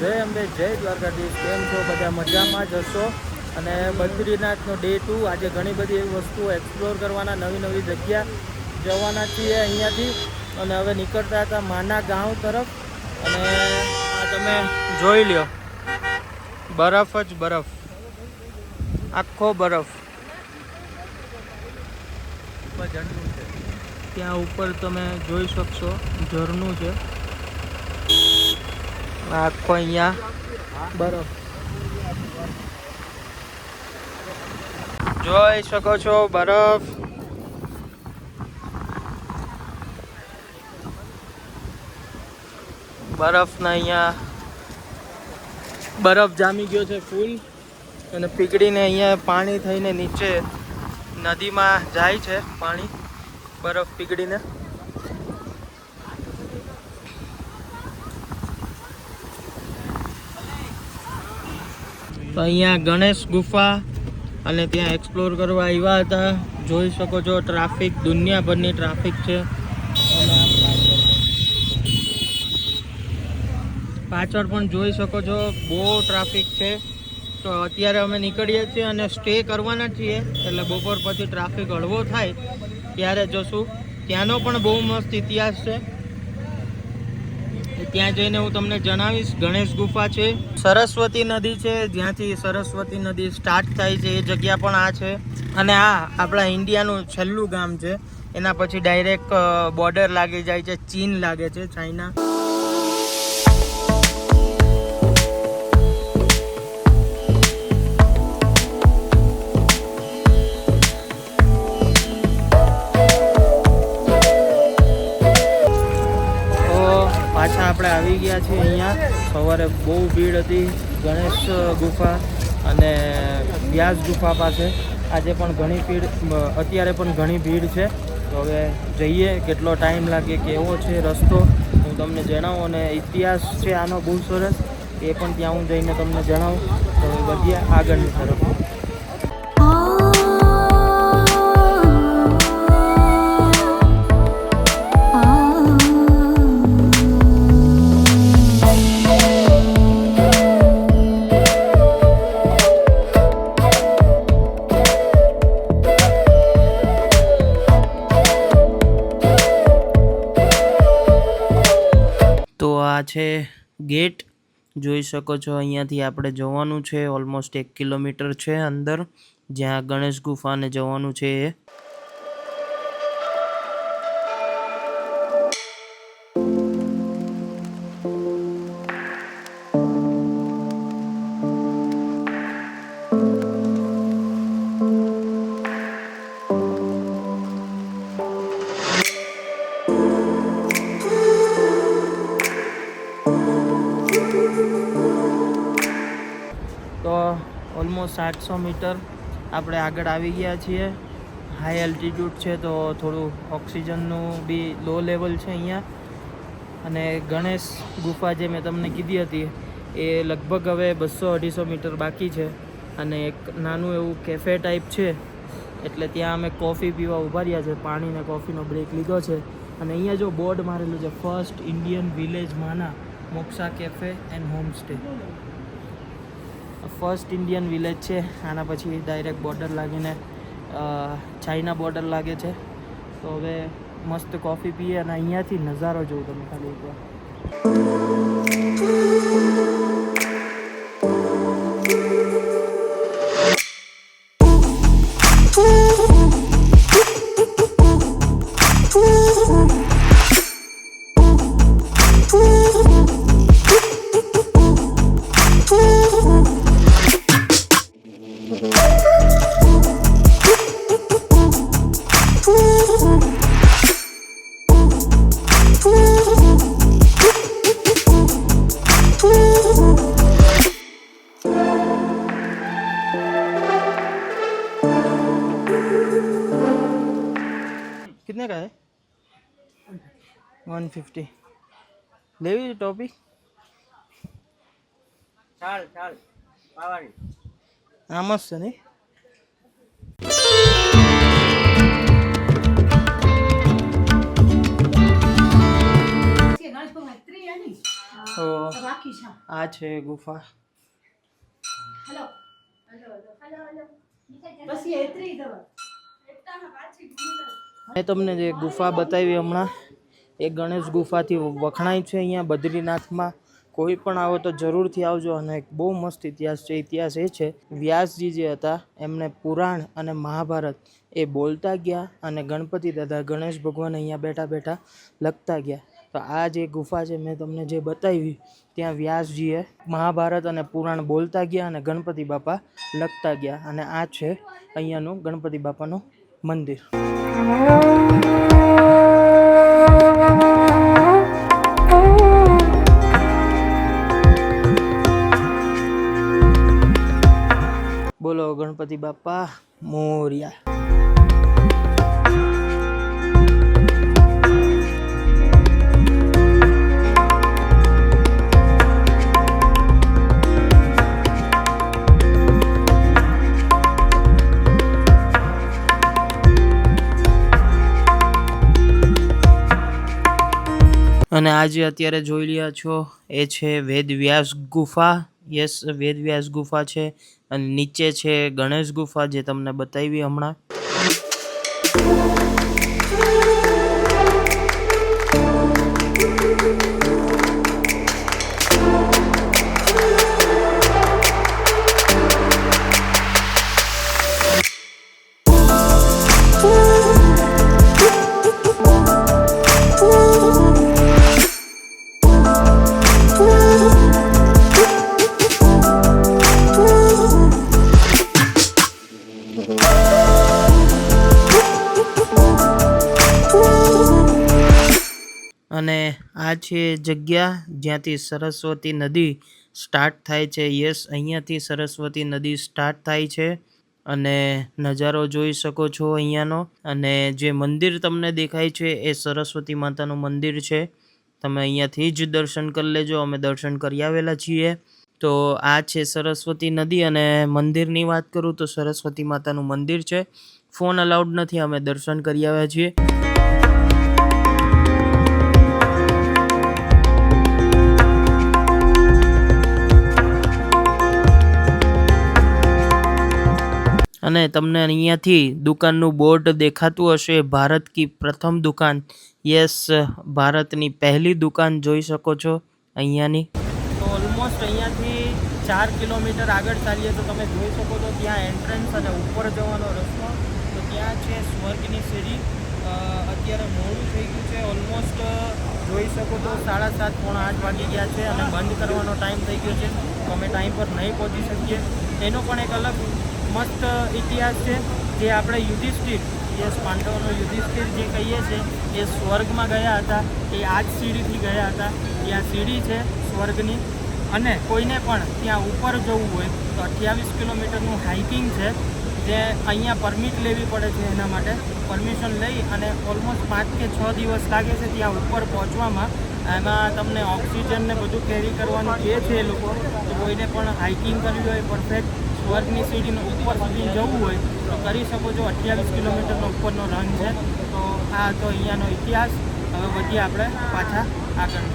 જય અંબે જય દ્વારકાધીશ. કેમ છો? બધા મજામાં જ હશો? અને બદ્રીનાથનો ડે ટુ આજે ઘણી બધી એવી વસ્તુઓ એક્સપ્લોર કરવાના નવી નવી જગ્યા જવાના છીએ અહીંયાથી. અને હવે નીકળતા હતા માના ગાંવ તરફ. અને આ તમે જોઈ લ્યો. બરફ જ બરફ. આખો બરફ. ત્યાં ઉપર તમે જોઈ શકશો. ઝરણું છે. આખો અહીંયા. બરફ. જોઈ શકો છો, બરફ. બરફના અહીંયા બરફ જામી ગયો છે ફૂલ. અને પીગળીને અહીંયા પાણી થઈને નીચે નદીમાં જાય છે પાણી, બરફ પીગળીને. તો અહીંયા ગણેશ ગુફા અને ત્યાં એક્સપ્લોર કરવા આવ્યા હતા. જોઈ શકો છો ટ્રાફિક દુનિયાભરની ટ્રાફિક છે. પાછળ પણ જોઈ શકો છો, બહુ ટ્રાફિક છે. તો અત્યારે અમે નીકળીએ છીએ અને સ્ટે કરવાના છીએ. એટલે બપોર પછી ટ્રાફિક હળવો થાય, ત્યારે જશું. ત્યાંનો પણ બહુ મસ્ત ઇતિહાસ છે. ત્યાં જઈને હું તમને જણાવીશ, ગણેશ ગુફા છે. સરસ્વતી નદી છે, જ્યાંથી સરસ્વતી નદી સ્ટાર્ટ થાય છે, એ જગ્યા પણ આ છે. અને આ આપણા ઇન્ડિયાનું છેલ્લું ગામ છે. એના પછી ડાયરેક્ટ બોર્ડર લાગી જાય છે, ચીન લાગે છે, ચાઇના. આપણે આવી ગયા છીએ અહીંયા. સવારે બહુ ભીડ હતી, ગણેશ ગુફા અને વ્યાસ ગુફા પાસે. આજે પણ ઘણી ભીડ અત્યારે પણ ઘણી ભીડ છે. તો હવે જઈએ, કેટલો ટાઈમ લાગે, કેવો છે રસ્તો, હું તમને જણાવું. અને ઇતિહાસ છે આનો બહુ સરસ, એ પણ ત્યાં હું જઈને તમને જણાવું. તો વધીએ આગળની તરફ. છે ગેટ. જોઈ શકો છો અહીંયાથી આપણે જવાનું છે. ઓલમોસ્ટ એક કિલોમીટર છે અંદર. જ્યાં ગણેશ ગુફાને જવાનું છે એ. ઓલમોસ્ટ સાતસો મીટર આપણે આગળ આવી ગયા છીએ. હાઈ એલ્ટિટ્યૂડ છે તો થોડું ઓક્સિજનનું બી લો લેવલ છે અહીંયા. અને ગણેશ ગુફા જે મેં તમને કીધી હતી, એ લગભગ હવે બસો અઢીસો મીટર બાકી છે. અને એક નાનું એવું કેફે ટાઈપ છે, એટલે ત્યાં અમે કોફી પીવા ઊભા રહ્યા છે. પાણીને કોફીનો બ્રેક લીધો છે. અને અહીંયા જો બોર્ડ મારેલું છે first Indian village Mana Moksha cafe and homestay first Indian village છે. આના પછી ડાયરેક્ટ બોર્ડર લાગીને ચાઇના બોર્ડર લાગે છે. તો હવે મસ્ત કોફી પીએ અને અહીંયાથી નજારો જોઉં તમે ખાલી એકવાર. का है वन फिफ्टी લેવી ટોપી ચાલ ચાલ પાવાની આ મસ્ત છે નહીં છે ગણેશ ભગવાન ત્રી આની તો રાખી છે આ છે ગુફા મેં તમને જે ગુફા બતાવી હમણાં, એ ગણેશ ગુફાથી વખણાય છે અહીંયા બદ્રીનાથમાં. કોઈ પણ આવો તો જરૂરથી આવજો અને એક બહુ મસ્ત ઇતિહાસ છે. ઇતિહાસ એ છે, વ્યાસજી જે હતા, એમને પુરાણ અને મહાભારત એ બોલતા ગયા અને ગણપતિ દાદા ગણેશ ભગવાન અહીંયા બેઠા બેઠા લખતા ગયા. તો આ જે ગુફા છે મેં તમને જે બતાવી, ત્યાં વ્યાસજીએ મહાભારત અને પુરાણ બોલતા ગયા અને ગણપતિ બાપા લખતા ગયા. અને આ છે અહીંયાનું ગણપતિ બાપાનું મંદિર બોલો ગણપતિ બાપા મોર્યા અને આજે અત્યારે જોઈ રહ્યા છો, એ છે વેદવ્યાસ ગુફા. યસ, વેદવ્યાસ ગુફા છે અને નીચે છે ગણેશ ગુફા જે તમને બતાવી હમણાં. અને આ છે જગ્યા જ્યાંથી સરસ્વતી નદી સ્ટાર્ટ થાય છે. યસ, અહીંયાથી સરસ્વતી નદી સ્ટાર્ટ થાય છે. અને નજારો જોઈ શકો છો અહીંયાનો. અને જે મંદિર તમને દેખાય છે એ સરસ્વતી માતાનું મંદિર છે. તમે અહીંયાથી જ દર્શન કરી લેજો. અમે દર્શન કરી આવેલા છીએ. તો આ છે સરસ્વતી નદી અને મંદિરની વાત કરું તો સરસ્વતી માતાનું મંદિર છે. ફોન અલાઉડ નથી. અમે દર્શન કરી આવ્યા છીએ. અને તમને અહીંયાથી દુકાનનું બોર્ડ દેખાતું હશે. ભારત કી પ્રથમ દુકાન. યસ, ભારતની પહેલી દુકાન જોઈ શકો છો અહીંયાની. તો ઓલમોસ્ટ અહીંયાથી ચાર કિલોમીટર આગળ ચાલીએ તો તમે જોઈ શકો છો ત્યાં એન્ટ્રન્સ અને ઉપર જવાનો રસ્તો. તો ત્યાં છે સ્વર્ગની સીડી. અત્યારે મોડું થઈ ગયું છે. ઓલમોસ્ટ જોઈ શકો તો સાડા સાત પોણા આઠ વાગી ગયા છે અને બંધ કરવાનો ટાઈમ થઈ ગયો છે. તો અમે ટાઈમ પર નહીં પહોંચી શકીએ. એનો પણ એક અલગ મસ્ત ઇતિહાસ છે. જે આપણે યુધિષ્ઠિર, યસ, પાંડવોનો યુધિષ્ઠિર જે કહીએ છીએ એ સ્વર્ગમાં ગયા હતા. એ આ જ સીડીથી ગયા હતા. ત્યાં સીડી છે સ્વર્ગની. અને કોઈને પણ ત્યાં ઉપર જવું હોય તો અઠ્યાવીસ કિલોમીટરનું હાઇકિંગ છે. જે અહીંયા પરમિટ લેવી પડે છે એના માટે. પરમિશન લઈ અને ઓલમોસ્ટ પાંચ કે છ દિવસ લાગે છે ત્યાં ઉપર પહોંચવામાં. એમાં તમને ઓક્સિજન ને બધું કેરી કરવાનું જે છે એ લોકો. કોઈને પણ હાઇકિંગ કરવી હોય પરફેક્ટ સ્વર્ગની સીડીનો ઉપર સુધી જવું હોય, તો કરી શકો છો. અઠ્યાવીસ કિલોમીટરનો ઉપરનો રન છે. તો આ તો અહીંયાનો ઇતિહાસ. હવે વધીએ આપણે પાછા આગળ.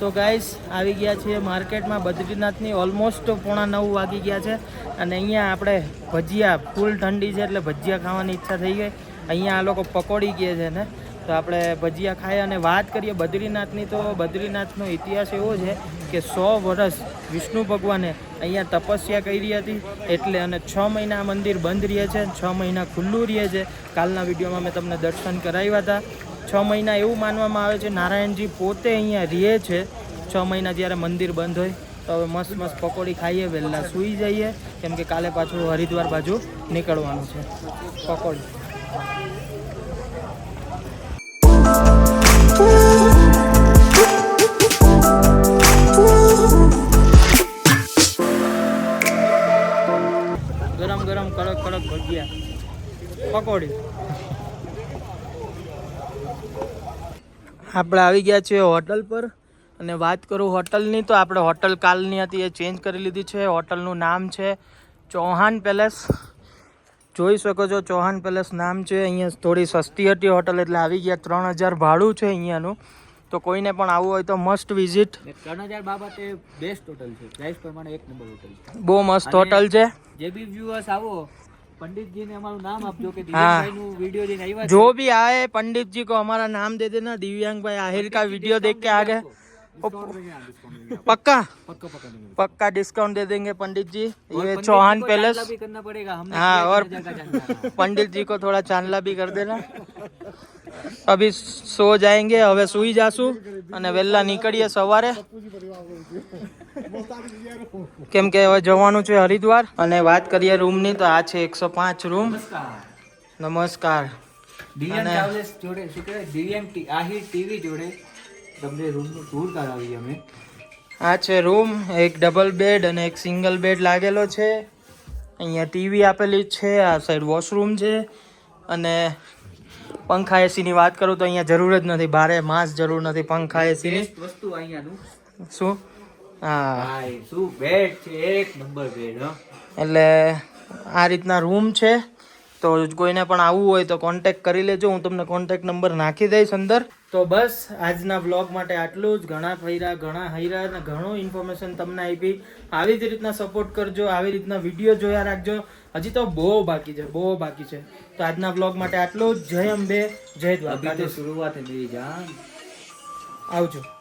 તો ગાઈસ આવી ગયા છીએ માર્કેટમાં. બદ્રીનાથની ઓલમોસ્ટ પોણા નવ વાગી ગયા છે. અને અહીંયા આપણે ભજીયા, ફૂલ ઠંડી છે એટલે ભજીયા ખાવાની ઈચ્છા થઈ ગઈ. અહીંયા આ લોકો પકોડી કહે છે ને. તો આપણે ભજીયા ખાઈએ અને વાત કરીએ બદ્રીનાથની, તો બદ્રીનાથનો ઇતિહાસ એવો છે કે સો વર્ષ વિષ્ણુ ભગવાને અહીંયા તપસ્યા કરી હતી, એટલે અને છ મહિના આ મંદિર બંધ રહે છે, છ મહિના ખુલ્લું રહે છે. કાલના વિડીયોમાં મેં તમને દર્શન કરાવ્યા હતા. છ મહિના એવું માનવામાં આવે છે, નારાયણજી પોતે અહીંયા રહે છે. છ મહિના જ્યારે મંદિર બંધ હોય, તો હવે મસ્ત મસ્ત પકોડી ખાઈએ, વહેલા સૂઈ જઈએ. કેમ કે કાલે પાછું હરિદ્વાર બાજુ નીકળવાનું છે. પકોડી. પકોડી. આપણે આવી ગયા છીએ હોટલ પર અને વાત કરું હોટલની તો આપણે હોટલ કાલની હતી એ ચેન્જ કરી લીધી છે. હોટલનું નામ છે ચૌહાણ પેલેસ. જોઈ શકો છો ચૌહાણ પેલેસ નામ છે. અહીંયા થોડી સસ્તી હતી હોટલ એટલે આવી ગયા. ત્રણ હજાર ભાડું છે અહીંયાનું. તો કોઈને પણ આવવું હોય તો મસ્ટ વિઝિટ ત્રણ હજાર બાબતે બેસ્ટ હોટલ છે. પ્રાઇસ પ્રમાણે એક નંબર હોટલ બહુ મસ્ત હોટલ છે. જે બી વ્યુઅર્સ આવો પંડિતજીને અમારું નામ આપજો કે हाँ। દિવ્યાંગભાઈનું વિડીયો જોઈને આવ્યા जो भी आए पंडित जी को हमारा नाम दे देना दिव्यांग भाई आहिर का वीडियो देख के आ गए पक्का पक्का पक्का नहीं पक्का डिस्काउंट दे देंगे पंडित जी और ये पंडित चौहान जी को पैलेस चांदला भी करना पड़ेगा हमने हाँ किया और इतना जगह जानना है। पंडित जी को थोड़ा चांदला भी कर देना अभी सो जाएंगे હવે સુઈ જાશું અને વહેલા નીકળીએ સવારે કેમ કે હવે જવાનું છે હરિદ્વાર અને વાત કરીએ રૂમની તો આ છે એકસો પાંચ રૂમ. નમસ્કાર. જોડે શું કહેવાય? દિવ્યાંગ ટીવી જોડે તમને રૂમનું ટૂર કરાવી અમે. આ છે રૂમ એક ડબલ બેડ અને એક સિંગલ બેડ લાગેલો છે. અહીંયા ટીવી આપેલી છે આ સાઈડ વોશરૂમ છે. અને પંખા એસીની વાત કરું તો અહીંયા જરૂર જ નથી ભારે માસ જરૂર નથી પંખા એસીની. વસ્તુ અહીંયાનું. શું? હા. શું બેડ છે? એક નંબર બેડ એટલે આ રીતના રૂમ છે. તો કોઈને પણ આવવું હોય તો કોન્ટેક કરી લેજો. હું તમને કોન્ટેક નંબર નાખી દઈશ અંદર. તો બસ આજના બ્લોગ માટે આટલું જ. ઘણા ફૈરા ઘણા હૈરા અને ઘણું ઇન્ફોર્મેશન તમને આપી. આવી જ રીતના સપોર્ટ કરજો. આવી રીતના વીડિયો જોયા રાખજો. હજી તો બહુ બાકી છે બહુ બાકી છે. તો આજના બ્લોગ માટે આટલું જ. જય અંબે જય દ્વારકા શરૂઆત મેરી જાન આવજો.